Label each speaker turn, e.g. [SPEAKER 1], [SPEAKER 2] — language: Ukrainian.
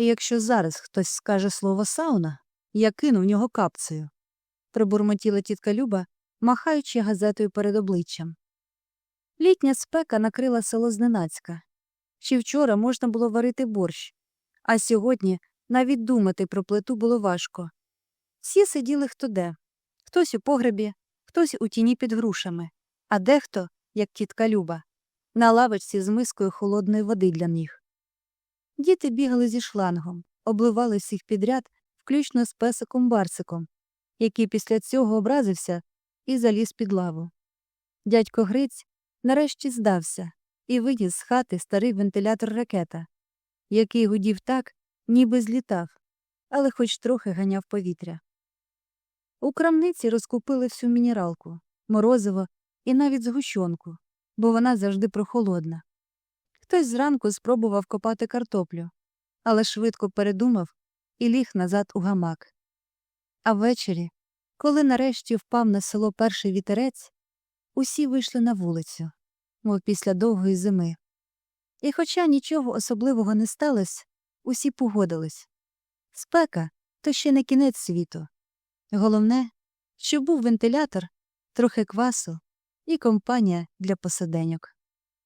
[SPEAKER 1] І якщо зараз хтось скаже слово сауна, я кину в нього капцею, пробурмотіла тітка Люба, махаючи газетою перед обличчям. Літня спека накрила село зненацька. Ще вчора можна було варити борщ, а сьогодні навіть думати про плиту було важко. Всі сиділи хто де хтось у погребі, хтось у тіні під грушами, а дехто, як тітка Люба, на лавочці з мискою холодної води для ніг. Діти бігали зі шлангом, обливали всіх підряд, включно з песиком Барсиком, який після цього образився і заліз під лаву. Дядько Гриць нарешті здався і виніс з хати старий вентилятор ракета, який гудів так, ніби злітав, але хоч трохи ганяв повітря. У крамниці розкупили всю мінералку, морозиво і навіть згущенку, бо вона завжди прохолодна. Хтось зранку спробував копати картоплю, але швидко передумав і ліг назад у гамак. А ввечері, коли нарешті впав на село перший вітерець, усі вийшли на вулицю, мов після довгої зими. І хоча нічого особливого не сталося, усі погодились. Спека то ще не кінець світу. Головне, що був вентилятор, трохи квасу і компанія для посиденьок.